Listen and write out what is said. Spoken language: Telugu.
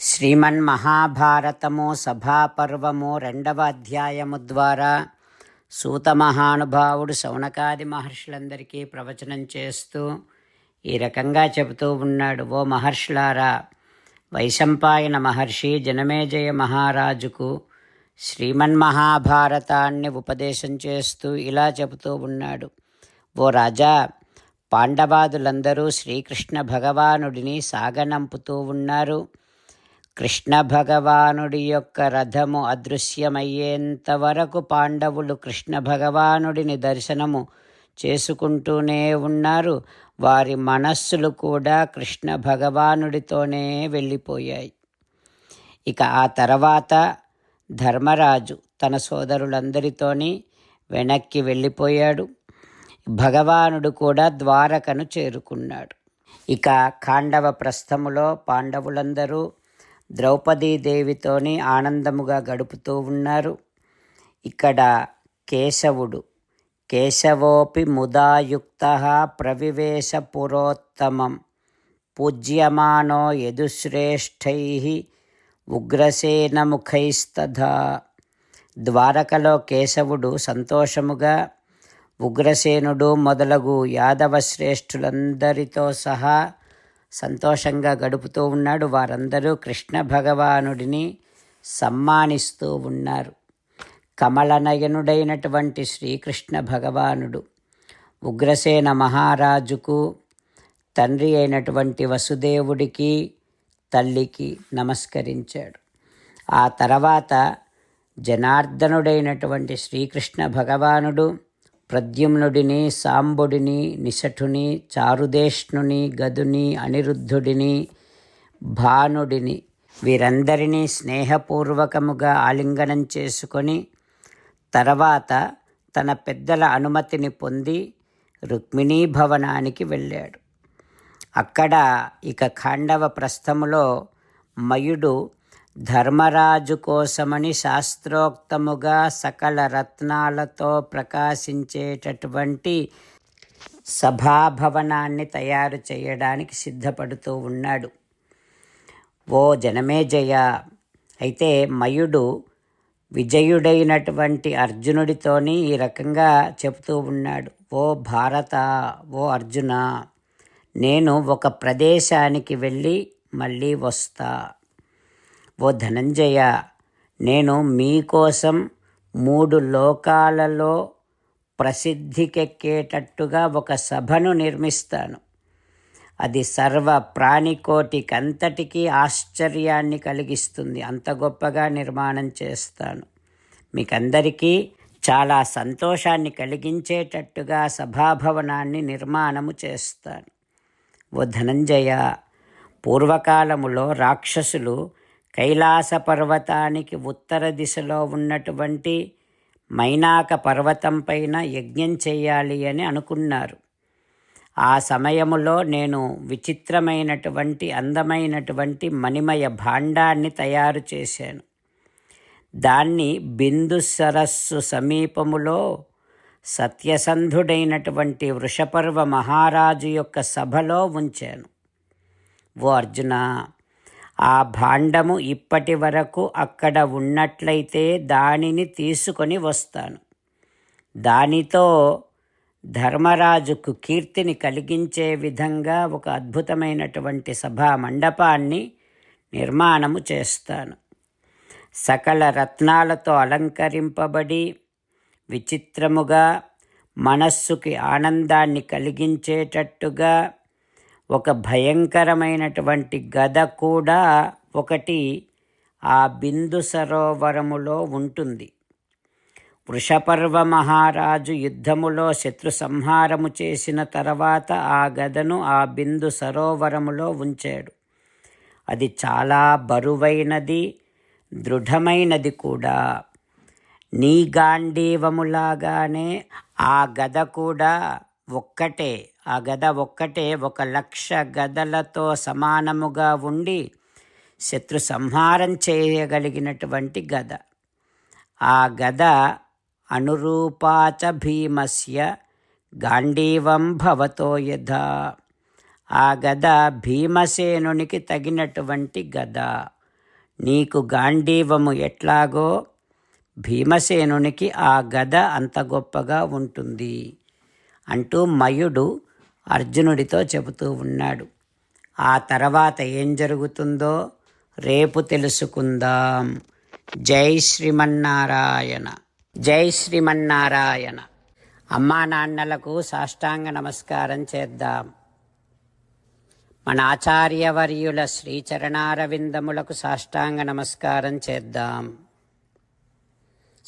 శ్రీమన్ మహాభారతము సభాపర్వము రెండవ అధ్యాయము ద్వారా సూత మహానుభావుడు శౌనకాది మహర్షులందరికీ ప్రవచనం చేస్తూ ఈ రకంగా చెబుతూ ఉన్నాడు ఓ మహర్షులారా వైశంపాయన మహర్షి జనమేజయ మహారాజుకు శ్రీమన్మహాభారతాన్ని ఉపదేశం చేస్తూ ఇలా చెబుతూ ఉన్నాడు. ఓ రాజా పాండవాదులందరూ శ్రీకృష్ణ భగవానుడిని సాగనంపుతూ ఉన్నారు. కృష్ణ భగవానుడి యొక్క రథము అదృశ్యమయ్యేంత వరకు పాండవులు కృష్ణ భగవానుడిని దర్శనము చేసుకుంటూనే ఉన్నారు. వారి మనస్సులు కూడా కృష్ణ భగవానుడితోనే వెళ్ళిపోయాయి. ఇక ఆ తర్వాత ధర్మరాజు తన సోదరులందరితోని వెనక్కి వెళ్ళిపోయాడు. భగవానుడు కూడా ద్వారకను చేరుకున్నాడు. ఇక ఖాండవ ప్రస్థములో పాండవులందరూ ద్రౌపదీదేవితోని ఆనందముగా గడుపుతూ ఉన్నారు. ఇక్కడ కేశవుడు. కేశవోపి ముదాయుక్త ప్రవివేశ పురోత్తమం. పూజ్యమానో యదుశ్రేష్టై ఉగ్రసేనముఖైస్తథా. ద్వారకలో కేశవుడు సంతోషముగా ఉగ్రసేనుడు మొదలగు యాదవ శ్రేష్ఠులందరితో సహా సంతోషంగా గడుపుతూ ఉన్నాడు వారందరూ కృష్ణ భగవానుడిని సమ్మానిస్తూ ఉన్నారు. కమలనయనుడైనటువంటి శ్రీకృష్ణ భగవానుడు ఉగ్రసేన మహారాజుకు తండ్రి అయినటువంటి వసుదేవుడికి తల్లికి నమస్కరించాడు. ఆ తర్వాత జనార్దనుడైనటువంటి శ్రీకృష్ణ భగవానుడు ప్రద్యుమ్నుడిని సాంబుడిని నిశఠుని చారుదేష్ణుని గదుని అనిరుద్ధుడిని భానుడిని వీరందరినీ స్నేహపూర్వకముగా ఆలింగనం చేసుకొని తర్వాత తన పెద్దల అనుమతిని పొంది రుక్మిణీ భవనానికి వెళ్ళాడు. అక్కడ ఇక ఖాండవ ప్రస్థములో మయుడు ధర్మరాజు కోసమని శాస్త్రోక్తముగా సకల రత్నాలతో ప్రకాశించేటటువంటి సభాభవనాన్ని తయారు చేయడానికి సిద్ధపడుతూ ఉన్నాడు. ఓ జనమేజయ అయితే మయుడు విజయుడైనటువంటి అర్జునుడితోని ఈ రకంగా చెబుతూ ఉన్నాడు. ఓ భారత! ఓ అర్జున! నేను ఒక ప్రదేశానికి వెళ్ళి మళ్ళీ వస్తా! ఓ ధనంజయ నేను మీకోసం మూడు లోకాలలో ప్రసిద్ధికెక్కేటట్టుగా ఒక సభను నిర్మిస్తాను. అది సర్వ ప్రాణికోటికంతటికీ ఆశ్చర్యాన్ని కలిగిస్తుంది. అంత గొప్పగా నిర్మాణం చేస్తాను. మీకందరికీ చాలా సంతోషాన్ని కలిగించేటట్టుగా సభాభవనాన్ని నిర్మాణము చేస్తాను. ఓ ధనంజయ పూర్వకాలములో రాక్షసులు కైలాస పర్వతానికి ఉత్తర దిశలో ఉన్నటువంటి మైనాక పర్వతం పైన యజ్ఞం చేయాలి అని అనుకున్నారు. ఆ సమయములో నేను విచిత్రమైనటువంటి అందమైనటువంటి మణిమయ భాండాన్ని తయారు చేశాను. దాన్ని బిందు సరస్సు సమీపములో సత్యసంధుడైనటువంటి వృషపర్వ మహారాజు యొక్క సభలో ఉంచాను. ఓ అర్జున ఆ భాండము ఇప్పటి వరకు అక్కడ ఉన్నట్లయితే దానిని తీసుకొని వస్తాను. దానితో ధర్మరాజుకు కీర్తిని కలిగించే విధంగా ఒక అద్భుతమైనటువంటి సభా మండపాన్ని నిర్మాణము చేస్తాను. సకల రత్నాలతో అలంకరింపబడి విచిత్రముగా మనస్సుకి ఆనందాన్ని కలిగించేటట్టుగా ఒక భయంకరమైనటువంటి గద కూడా ఒకటి ఆ బిందు సరోవరములో ఉంటుంది. వృషపర్వ మహారాజు యుద్ధములో శత్రు సంహారము చేసిన తర్వాత ఆ గదను ఆ బిందు సరోవరములో ఉంచాడు. అది చాలా బరువైనది దృఢమైనది కూడా. నీ గాంధీవములాగానే ఆ గద కూడా ఒక్కటే ఆ గద ఒక్కటే ఒక లక్ష గదలతో సమానముగా ఉండి శత్రు సంహారం చేయగలిగినటువంటి గద. ఆ గద అనురూపాచ భీమస్య గాంధీవం భవతో యథా. ఆ గద భీమసేనునికి తగినటువంటి గద. నీకు గాంధీవము ఎట్లాగో? భీమసేనునికి ఆ గద అంత గొప్పగా ఉంటుంది. అంటూ మయుడు అర్జునుడితో చెబుతూ ఉన్నాడు. ఆ తర్వాత ఏం జరుగుతుందో రేపు తెలుసుకుందాం. జై శ్రీమన్నారాయణ. జై శ్రీమన్నారాయణ. అమ్మా నాన్నలకు సాష్టాంగ నమస్కారం చేద్దాం. మన ఆచార్యవర్యుల శ్రీచరణారవిందములకు సాష్టాంగ నమస్కారం చేద్దాం.